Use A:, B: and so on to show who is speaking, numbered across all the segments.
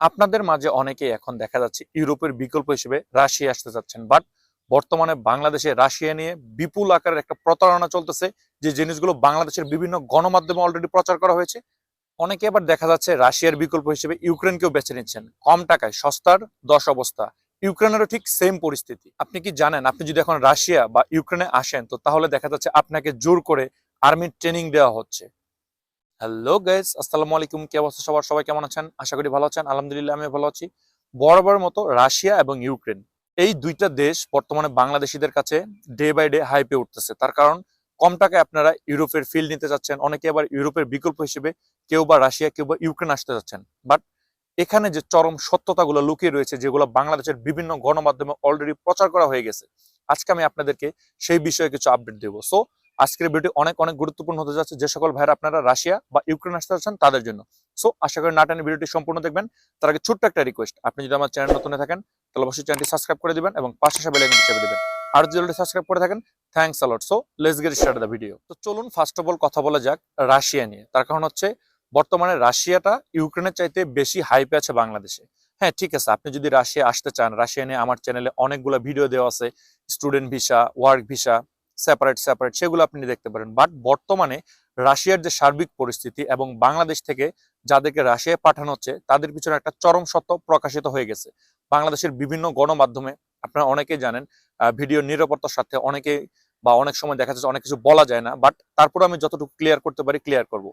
A: আপনাদের মাঝে অনেকেই এখন দেখা যাচ্ছে ইউরোপের বিকল্প হিসেবে রাশিয়া আসতে চাচ্ছেন বাট বর্তমানে বাংলাদেশে রাশিয়া নিয়ে বিপুল আকারের একটা প্রতারণা চলতেছে, যে জিনিসগুলো বাংলাদেশের বিভিন্ন গণমাধ্যমে অলরেডি প্রচার করা হয়েছে। অনেকে আবার দেখা যাচ্ছে রাশিয়ার বিকল্প হিসেবে ইউক্রেনকেও বেছে নিচ্ছেন, কম টাকায়, সস্তার দশ অবস্থা। ইউক্রেনেরও ঠিক সেম পরিস্থিতি। আপনি কি জানেন, আপনি যদি এখন রাশিয়া বা ইউক্রেনে আসেন, তো তাহলে দেখা যাচ্ছে আপনাকে জোর করে আর্মির ট্রেনিং দেওয়া হচ্ছে। হ্যালো গাইস আসসালামু আলাইকুম কি অবস্থা সবার? সবাই কেমন আছেন? আশা করি ভালো আছেন। আলহামদুলিল্লাহ আমি ভালো আছি। বরাবর মতো রাশিয়া এবং ইউক্রেন। এই দুইটা দেশ বর্তমানে বাংলাদেশিদের কাছে ডে বাই ডে হাইপে উঠতেছে। তার কারণ কম টাকায় আপনারা ইউরোপের ফিল্ড নিতে চাচ্ছেন অনেকে আবার ইউরোপের বিকল্প হিসেবে কেউ বা রাশিয়া, কেউ বা ইউক্রেন আসতে চাচ্ছেন বাট এখানে যে চরম সত্যতাগুলো লুকিয়ে রয়েছে, যেগুলো বাংলাদেশের বিভিন্ন গণমাধ্যমে অলরেডি প্রচার করা হয়ে গেছে, আজকে আমি আপনাদেরকে সেই বিষয়ে কিছু আপডেট দেবো। সো আজকের ভিডিও অনেক অনেক গুরুত্বপূর্ণ হতে যাচ্ছে যে সকল ভাইরা আপনারা রাশিয়া বা ইউক্রেন আসতে যাচ্ছেন তাদের জন্য। সো আশা করি নাটানি ভিডিওটি সম্পূর্ণ দেখবেন। তার আগে ছোট্ট একটা রিকোয়েস্ট আপনি যদি আমার চ্যানেল নতুন থাকেন, তাহলে অবশ্যই চ্যানেলটি সাবস্ক্রাইব করে দিবেন এবং পাশে সাথে বেলাইকনটি চেপে দিবেন। আর যদি সাবস্ক্রাইব করে থাকেন thanks a lot so let's get start the video তো চলুন ফার্স্ট অফ অল কথা বলা যাক রাশিয়া নিয়ে। তার কারণ হচ্ছে, বর্তমানে রাশিয়াটা ইউক্রেনের চাইতে বেশি হাইপে আছে বাংলাদেশে। হ্যাঁ ঠিক আছে, আপনি যদি রাশিয়া আসতে চান, রাশিয়া নিয়ে আমার চ্যানেলে অনেকগুলো ভিডিও দেওয়া আছে। Student visa work visa separate separate সেগুলো আপনি দেখতে পারেন। বাট বর্তমানে রাশিয়ার যে সার্বিক পরিস্থিতি এবং বাংলাদেশ থেকে যাদেরকে রাশিয়ায় পাঠানো হচ্ছে, তাদের পিছনে একটা চরম সত্য প্রকাশিত হয়ে গেছে। বাংলাদেশের বিভিন্ন গণমাধ্যমে আপনারা অনেকেই জানেন ভিডিও নিরাপত্তার সাথে অনেকে বা অনেক সময় দেখা যাচ্ছে অনেক কিছু বলা যায় না বাট তারপর আমি যতটুকু ক্লিয়ার করতে পারি ক্লিয়ার করব।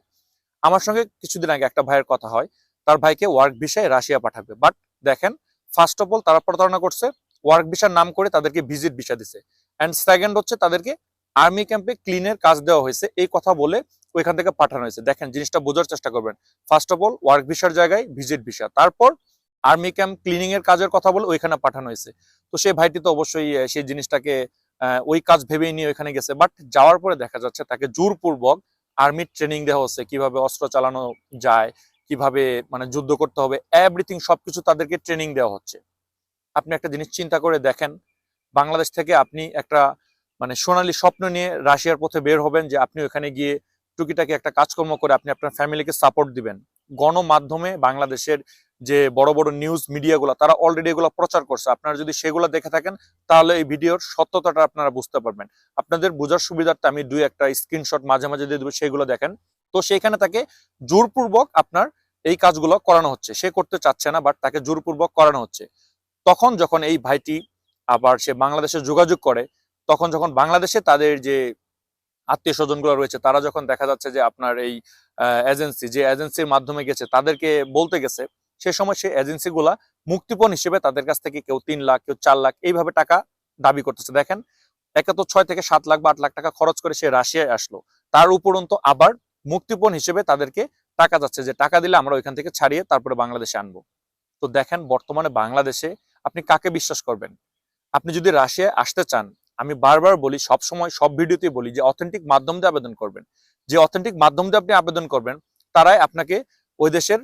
A: আমার সঙ্গে কিছুদিন আগে একটা ভাইয়ের কথা হয়, তার ভাইকে ওয়ার্ক ভিসায় রাশিয়া পাঠাবে। বাট দেখেন ফার্স্ট অফ অল তারা প্রতারণা করছে ওয়ার্ক ভিসার নাম করে তাদেরকে ভিজিট ভিসা দিছে। অ্যান্ড সেকেন্ড হচ্ছে তাদেরকে আর্মি ক্যাম্পে ক্লিনের কাজ দেওয়া হয়েছে। এই কথা বলে ওইখান থেকে পাঠানো হয়েছে। দেখেন, জিনিসটা বোঝার চেষ্টা করবেন। ফার্স্ট অফ অল ওয়ার্ক ভিসার জায়গায় ভিজিট ভিসা তারপর আর্মি ক্যাম্প ক্লিনিং এর কাজের কথা বলে ওইখানে পাঠানো হয়েছে। তো সেই ভাইটি তো অবশ্যই সেই জিনিসটাকে ওই কাজ ভেবেই নিয়ে ওইখানে গেছে। বাট যাওয়ার পরে দেখা যাচ্ছে তাকে জোরপূর্বক আর্মির ট্রেনিং দেওয়া হচ্ছে। কীভাবে অস্ত্র চালানো যায়, কীভাবে মানে যুদ্ধ করতে হবে এভরিথিং সবকিছু তাদেরকে ট্রেনিং দেওয়া হচ্ছে। আপনি একটা জিনিস চিন্তা করে দেখেন বাংলাদেশ থেকে আপনি একটা মানে সোনালি স্বপ্ন নিয়ে রাশিয়ার পথে বের হবেন যে আপনি ওখানে গিয়ে টুকিটাকি একটা কাজকর্ম করে আপনি আপনার ফ্যামিলিকে সাপোর্ট দিবেন। গণমাধ্যমে বাংলাদেশের যে বড় বড় নিউজ মিডিয়াগুলো, তারা অলরেডি এগুলো প্রচার করছে। আপনারা যদি সেগুলো দেখে থাকেন, তাহলে এই ভিডিওর সত্যতাটা আপনারা বুঝতে পারবেন। আপনাদের বোঝার সুবিধার্থে আমি দুই একটা স্ক্রিনশট মাঝে মাঝে দিয়ে দেবো, সেগুলো দেখেন। তো সেইখানে তাকে জোরপূর্বক আপনার এই কাজগুলো করানো হচ্ছে। সে করতে চাচ্ছে না বাট তাকে জোরপূর্বক করানো হচ্ছে। তখন যখন এই ভাইটি আবার সে বাংলাদেশে যোগাযোগ করে, তখন যখন বাংলাদেশে তাদের যে আত্মীয় স্বজনগুলো রয়েছে, তারা যখন দেখা যাচ্ছে যে আপনার এই এজেন্সি যে এজেন্সির মাধ্যমে গেছে, তাদেরকে বলতে গেছে, সে সময় সেই এজেন্সিগুলা মুক্তিপণ হিসেবে তাদের কাছ থেকে কেউ তিন লাখ, কেউ চার লাখ এইভাবে টাকা দাবি করতেছে। দেখেন একে তো ছয় থেকে সাত লাখ বা আট লাখ টাকা খরচ করে সে রাশিয়ায় আসলো। তার উপরন্ত আবার মুক্তিপণ হিসেবে তাদেরকে টাকা যাচ্ছে যে টাকা দিলে আমরা ওইখান থেকে ছাড়িয়ে তারপরে বাংলাদেশে আনব। তো দেখেন, বর্তমানে বাংলাদেশে আপনি কাকে বিশ্বাস করবেন? আপনি যদি রাশিয়ায় আসতে চান, আমি বারবার বলি সব সময় সব ভিডিওতেই বলি যে অথেন্টিক মাধ্যম দিয়ে আবেদন করবেন। যে অথেন্টিক মাধ্যম দিয়ে আপনি আবেদন করবেন, তারাই আপনাকে ওই দেশের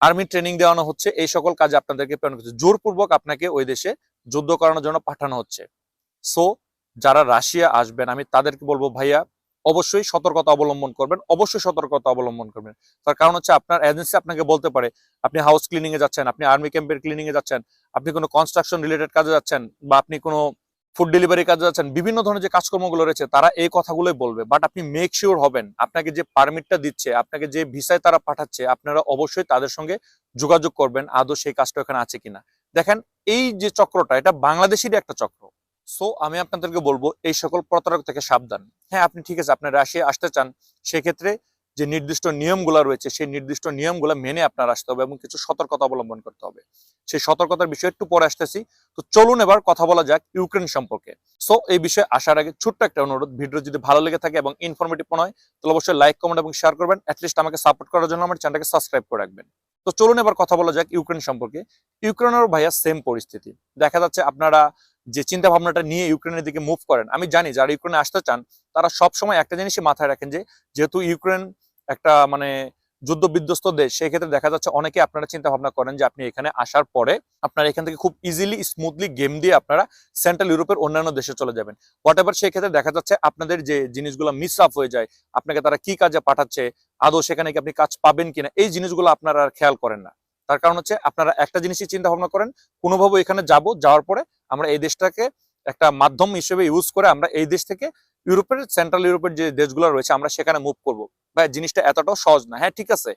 A: আর্মি ট্রেনিং দেওয়ানো হচ্ছে, এই সকল কাজে আপনাদেরকে প্রেরণ করছে। জোরপূর্বক আপনাকে ওই দেশে যুদ্ধ করানোর জন্য পাঠানো হচ্ছে। সো যারা রাশিয়া আসবেন, আমি তাদেরকে বলব, ভাইয়া, অবশ্যই সতর্কতা অবলম্বন করবেন, অবশ্যই সতর্কতা অবলম্বন করবেন। তার কারণ হচ্ছে আপনার এজেন্সি আপনাকে বলতে পারে, আপনি হাউস ক্লিনিং এ যাচ্ছেন, আপনি আর্মি ক্যাম্পের ক্লিনিং এ যাচ্ছেন আপনি কোনো কনস্ট্রাকশন রিলেটেড কাজে যাচ্ছেন বা আপনি কোনো ফুড ডেলিভারি কাজে যাচ্ছেন, বিভিন্ন ধরনের যে কাজকর্মগুলো রয়েছে, তারা এই কথাগুলোই বলবে। বাট আপনি মেক শিওর হবেন, আপনাকে যে পারমিটটা দিচ্ছে, আপনাকে যে ভিসায় তারা পাঠাচ্ছে, আপনারা অবশ্যই তাদের সঙ্গে যোগাযোগ করবেন, আদৌ সেই কাজটা এখানে আছে কিনা। দেখেন, এই যে চক্রটা, এটা বাংলাদেশেরই একটা চক্র। সো আমি আপনাদেরকে বলব, এই সকল প্রতারক থেকে সাবধান। হ্যাঁ আপনি ঠিক আছে আপনি রাশিয়া আসতে চান, সেক্ষেত্রে যে নির্দিষ্ট নিয়মগুলো রয়েছে, সেই নির্দিষ্ট নিয়মগুলো মেনে আপনার আসতে হবে এবং কিছু সতর্কতা অবলম্বন করতে হবে। সেই সতর্কতার বিষয়ে একটু পরে আসতেছি। তো চলুন এবার কথা বলা যাক ইউক্রেন সম্পর্কে। সো, এই বিষয়ে আসার আগে ছোট্ট একটা অনুরোধ, ভিডিও যদি ভালো লেগে থাকে এবং ইনফরমেটিভ মনে হয়, তাহলে অবশ্যই লাইক কমেন্ট এবং শেয়ার করবেন। অ্যাটলিস্ট আমাকে সাপোর্ট করার জন্য আমার চ্যানেলকে সাবস্ক্রাইব করে রাখবেন। তো চলুন এবার কথা বলা যাক ইউক্রেন সম্পর্কে। ইউক্রেনের ভাইয়া সেম পরিস্থিতি। দেখা যাচ্ছে আপনারা যে চিন্তা ভাবনাটা নিয়ে ইউক্রেনের দিকে মুভ করেন, আমি জানি যারা ইউক্রেনে আসতে চান, তারা সব সময় একটা জিনিসই মাথায় রাখেন যে, যেহেতু ইউক্রেন একটা মানে যুদ্ধ বিধ্বস্ত দেশ সেই ক্ষেত্রে দেখা যাচ্ছে অনেকে আপনারা চিন্তা ভাবনা করেন যে আপনি এখানে আসার পরে আপনারা এখান থেকে খুব ইজিলি স্মুথলি গেম দিয়ে আপনারা সেন্ট্রাল ইউরোপের অন্যান্য দেশে চলে যাবেন। হোয়াট এভার সেই ক্ষেত্রে দেখা যাচ্ছে আপনাদের যে জিনিসগুলো মিস আপ হয়ে যায়, আপনাকে তারা কি কাজে পাঠাচ্ছে, আদৌ সেখানে কি আপনি কাজ পাবেন কিনা, এই জিনিসগুলো আপনারা আর খেয়াল করেন না। তার কারণ হচ্ছে আপনারা একটা জিনিসই চিন্তা ভাবনা করেন কোনোভাবে এখানে যাব, যাওয়ার পরে আমরা এই দেশটাকে একটা মাধ্যম হিসেবে ইউজ করে আমরা এই দেশ থেকে ইউরোপের সেন্ট্রাল ইউরোপের যে দেশগুলো রয়েছে আমরা সেখানে মুভ করব। বা জিনিসটা এতটাও সহজ না। হ্যাঁ ঠিক আছে।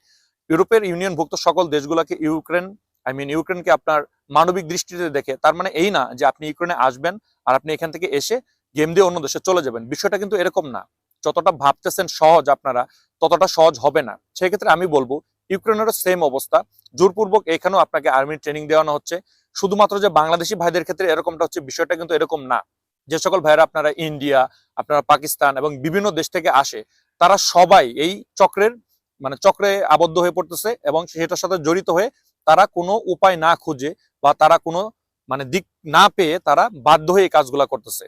A: ইউরোপের ইউনিয়নভুক্ত সকল দেশগুলোকে ইউক্রেন আই মিন ইউক্রেনকে আপনার মানবিক দৃষ্টিতে দেখে, তার মানে এই না যে আপনি ইউক্রেনে আসবেন আর আপনি এখান থেকে এসে গেম দিয়ে অন্য দেশে চলে যাবেন। বিষয়টা কিন্তু এরকম না। যতটা ভাবতেছেন সহজ আপনারা, ততটা সহজ হবে না। সেক্ষেত্রে আমি বলব ইউক্রেনেরও সেম অবস্থা। জোরপূর্বক এখানেও আপনাকে আর্মির ট্রেনিং দেওয়ানো হচ্ছে। শুধুমাত্র যে বাংলাদেশি ভাইদের ক্ষেত্রে এরকমটা হচ্ছে বিষয়টা কিন্তু এরকম না। যে সকল ভাইরা আপনারা ইন্ডিয়া, আপনারা পাকিস্তান এবং বিভিন্ন দেশ থেকে আসে, তারা সবাই এই চক্রের মানে চক্রে আবদ্ধ হয়ে পড়তেছে এবং সেটার সাথে জড়িত হয়ে তারা কোনো উপায় না খুঁজে বা তারা কোনো মানে দিক না পেয়ে তারা বাধ্য হয়ে এই কাজগুলা করতেছে।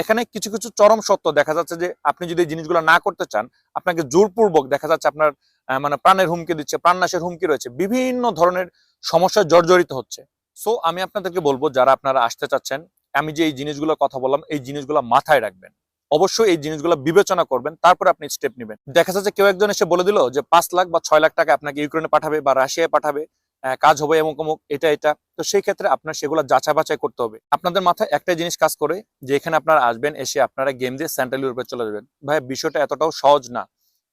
A: এখানে কিছু কিছু চরম সত্য দেখা যাচ্ছে যে আপনি যদি জিনিসগুলো না করতে চান, আপনাকে জোরপূর্বক দেখা যাচ্ছে আপনার মানে প্রাণের হুমকি দিচ্ছে, প্রাণনাশের হুমকি রয়েছে, বিভিন্ন ধরনের সমস্যা জর্জরিত হচ্ছে। সো আমি আপনাদেরকে বলব, যারা আপনারা আসতে চাচ্ছেন, আমি যে এই জিনিসগুলো কথা বললাম, এই জিনিসগুলো মাথায় রাখবেন। অবশ্যই এই জিনিসগুলো বিবেচনা করবেন, তারপরে আপনি স্টেপ নেবেন। দেখা যাচ্ছে কেউ একজন এসে বলে দিল যে, পাঁচ লাখ বা ছয় লাখ টাকা আপনাকে ইউক্রেনে পাঠাবে বা রাশিয়ায় পাঠাবে। কাজ হবে এমন অমুক, এটা এটা। তো সেই ক্ষেত্রে আপনার সেগুলো যাচাই বাছাই করতে হবে। আপনাদের মাথায় একটা জিনিস কাজ করে যে এখানে আপনারা আসবেন, এসে আপনারা গেম দিয়ে সেন্ট্রাল ইউরোপে চলে যাবেন। ভাই, বিষয়টা এতটাও সহজ না।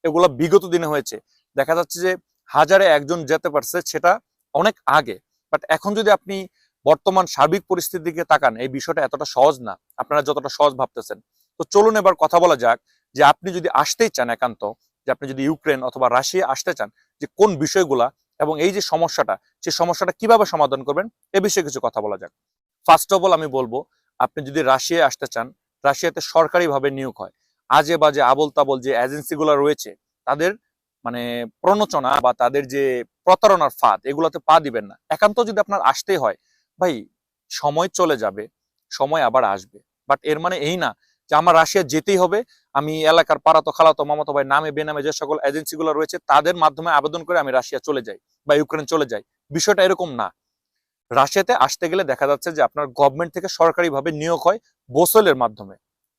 A: এগুলো বিগত দিনে হয়েছে। দেখা যাচ্ছে যে হাজারে একজন যেতে পারছে সেটা অনেক আগে। বাট এখন যদি আপনি বর্তমান সার্বিক পরিস্থিতির দিকে তাকান, এই বিষয়টা এতটা সহজ না। আপনারা যতটা সহজ ভাবতেছেন। তো চলুন এবার কথা বলা যাক যে আপনি যদি আসতেই চান একান্ত, যে আপনি যদি ইউক্রেন অথবা রাশিয়া আসতে চান, যে কোন বিষয়গুলা এবং এই যে সমস্যাটা সেই সমস্যাটা কীভাবে সমাধান করবেন, এ বিষয়ে কিছু কথা বলা যাক। ফার্স্ট অফ অল আমি বলব, আপনি যদি রাশিয়ায় আসতে চান, রাশিয়াতে সরকারিভাবে নিয়োগ হয়। আজে বাজে আবল তাবল যে এজেন্সিগুলো রয়েছে, তাদের মানে প্রণোচনা বা তাদের যে প্রতারণার ফাঁদ, এগুলোতে পা দিবেন না। একান্ত যদি আপনার আসতেই হয়, ভাই, সময় চলে যাবে, সময় আবার আসবে। বাট এর মানে এই না যে আমার রাশিয়া যেতেই হবে। আমি এলাকার পাড়াতো, খালাতো, মামাতো ভাই নামে, বেনামে যে সকল এজেন্সিগুলো রয়েছে, তাদের মাধ্যমে আবেদন করে আমি রাশিয়া চলে যাই বা ইউক্রেন চলে যাই। বিষয়টা এরকম না। রাশিয়াতে আসতে গেলে দেখা যাচ্ছে যে আপনার গভর্নমেন্ট থেকে সরকারিভাবে নিয়োগ হয় বোসেলের মাধ্যমে।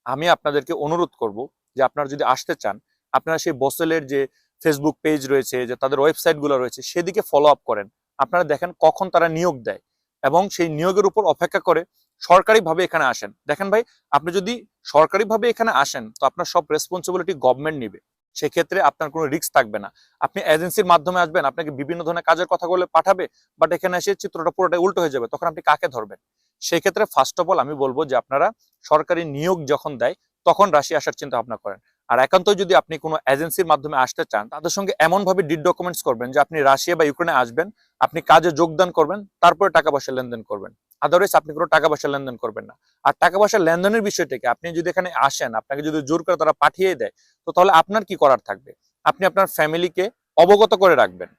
A: আমি আপনাদেরকে অনুরোধ করব যে আপনারা যদি আসতে চান, আপনারা সেই বোসেলের যে ফেসবুক পেজ রয়েছে, যে তাদের ওয়েবসাইটগুলো রয়েছে, সেদিকে ফলো আপ করেন। আপনারা দেখেন কখন তারা নিয়োগ দেয়। এবং সেই নিয়োগের উপর অপেক্ষা করে সরকারিভাবে এখানে আসেন। দেখেন ভাই, আপনি যদি সরকারিভাবে এখানে আসেন, তো আপনার সব রেসপন্সিবিলিটি গভর্নমেন্ট নিবে। সেক্ষেত্রে আপনার কোনো রিস্ক থাকবে না। আপনি এজেন্সির মাধ্যমে আসবেন, আপনাকে বিভিন্ন ধরনের কাজের কথা বলে পাঠাবে বাট এখানে এসে চিত্রটা পুরোটাই উল্টো হয়ে যাবে, তখন আপনি কাকে ধরবেন? সেই ক্ষেত্রে ফার্স্ট অফ অল আমি বলব যে, আপনারা সরকারি নিয়োগ যখন দেয়, তখন রাশিয়া আসার চিন্তা ভাবনা করেন। আর একান্ত যদি আপনি কোনো এজেন্সির মাধ্যমে আসতে চান, তাদের সঙ্গে এমন ভাবে ডিড ডকুমেন্টস করবেন যে আপনি রাশিয়া বা ইউক্রেনে আসবেন, আপনি কাজে যোগদান করবেন, তারপরে টাকা পয়সা লেনদেন করবেন। আদারওয়াইজ আপনি কোনো টাকা পয়সা লেনদেন করবেন না। আর টাকা পয়সা লেনদেনের বিষয়টাকে আপনি যদি এখানে আসেন, আপনাকে যদি জোর করে তারা পাঠিয়ে দেয়, তো তাহলে আপনার কি করার থাকবে? আপনি আপনার ফ্যামিলিকে অবগত করে রাখবেন।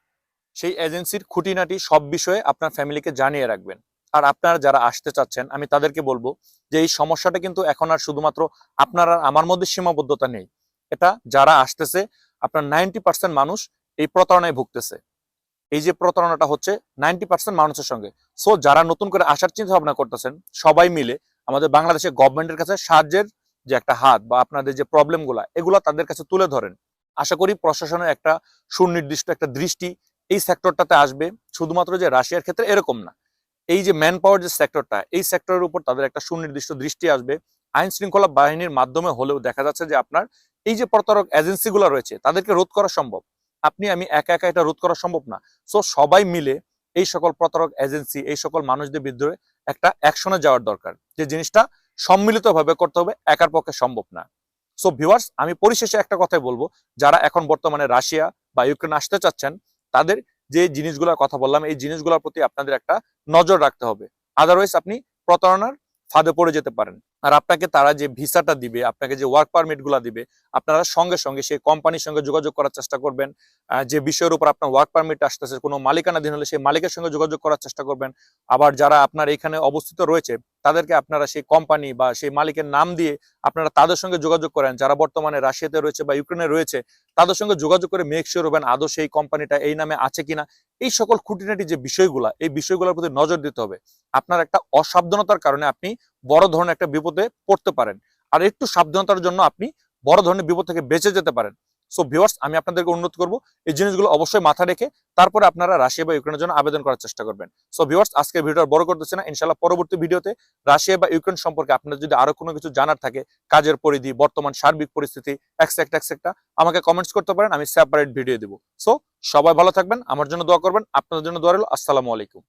A: সেই এজেন্সির খুঁটিনাটি সব বিষয়ে আপনার ফ্যামিলিকে জানিয়ে রাখবেন। আর আপনারা যারা আসতে চাচ্ছেন, আমি তাদেরকে বলব যে এই সমস্যাটা কিন্তু এখন আর শুধুমাত্র আপনার আর আমার মধ্যে সীমাবদ্ধতা নেই। এটা যারা আসতেছে, আপনার নাইনটি পার্সেন্ট মানুষ এই প্রতারণায় ভুগতেছে। এই যে প্রতারণাটা হচ্ছে নাইনটি পার্সেন্ট মানুষের সঙ্গে। সো যারা নতুন করে আসার চিন্তা ভাবনা করতেছেন, সবাই মিলে আমাদের বাংলাদেশের গভর্নমেন্টের কাছে সাহায্যের যে একটা হাত বা আপনাদের যে প্রবলেমগুলা, এগুলা তাদের কাছে তুলে ধরেন। আশা করি প্রশাসনের একটা সুনির্দিষ্ট একটা দৃষ্টি এই সেক্টরটাতে আসবে। শুধুমাত্র যে রাশিয়ার ক্ষেত্রে এরকম না। এই যে ম্যান পাওয়ার যে সেক্টরটা এই সেক্টরের উপর তাদের একটা সুনির্দিষ্ট দৃষ্টি আসবে। আইন শৃঙ্খলা বাহিনীর মাধ্যমে হলেও দেখা যাচ্ছে যে আপনার এই যে প্রতারক এজেন্সিগুলো রয়েছে, তাদেরকে রোধ করা সম্ভব? আপনি, আমি একা একা এটা রোধ করা সম্ভব না। সো সবাই মিলে এই সকল প্রতারক এজেন্সি এই সকল মানুষদের বিরুদ্ধে একটা অ্যাকশনে যাওয়ার দরকার। যে জিনিসটা সম্মিলিতভাবে করতে হবে, একার পক্ষে সম্ভব না। সো ভিউয়ার্স আমি পরিশেষে একটা কথাই বলব। যারা এখন বর্তমানে রাশিয়া বা ইউক্রেন আসতে চাচ্ছেন, তাদের যে জিনিসগুলোর কথা বললাম, এই জিনিসগুলোর প্রতি আপনাদের একটা নজর রাখতে হবে। আদারওয়াইজ আপনি প্রতারণার ফাঁদে পড়ে যেতে পারেন। আর আপনাকে তারা যে ভিসাটা দিবে, আপনাকে যে ওয়ার্ক পারমিটগুলা দিবে, আপনারা সঙ্গে সঙ্গে সেই কোম্পানির সঙ্গে যোগাযোগ করার চেষ্টা করবেন। যে বিষয়ের উপর আপনার ওয়ার্ক পারমিট আসতেছে, কোনো মালিকানাধীন হলে সেই মালিকের সঙ্গে যোগাযোগ করার চেষ্টা করবেন। আবার যারা আপনার এখানে অবস্থিত রয়েছে, তাদেরকে আপনারা সেই কোম্পানি বা সেই মালিকের নাম দিয়ে আপনারা তাদের সঙ্গে যোগাযোগ করেন। যারা বর্তমানে রাশিয়াতে রয়েছে বা ইউক্রেনে রয়েছে, তাদের সঙ্গে যোগাযোগ করে মেক শিওর হবেন আদৌ সেই কোম্পানিটা এই নামে আছে কিনা। এই সকল খুঁটিনাটি যে বিষয়গুলা, এই বিষয়গুলোর প্রতি নজর দিতে হবে। আপনার একটা অসাবধানতার কারণে আপনি বড় ধরনের একটা বিপদে পড়তে পারেন। আর একটু সাবধানতার জন্য আপনি বড় ধরনের বিপদ থেকে বেঁচে যেতে পারেন। সো ভিউয়ার্স আমি আপনাদেরকে অনুরোধ করব, এই জিনিসগুলো অবশ্যই মাথা রেখে তারপরে আপনারা রাশিয়া বা ইউক্রেনের জন্য আবেদন করার চেষ্টা করবেন। সো ভিউয়ার্স আজকের ভিডিও বড় করতেছে না। ইনশাল্লাহ পরবর্তী ভিডিওতে রাশিয়া বা ইউক্রেন সম্পর্কে আপনার যদি আরও কোনো কিছু জানার থাকে, কাজের পরিধি, বর্তমান সার্বিক পরিস্থিতি এক্সেক্ট এক্সেক্টা আমাকে কমেন্টস করতে পারেন, আমি সেপারেট ভিডিও দিব। সো সবাই ভালো থাকবেন, আমার জন্য দোয়া করবেন, আপনাদের জন্য দোয়া রইল, আসসালামু আলাইকুম।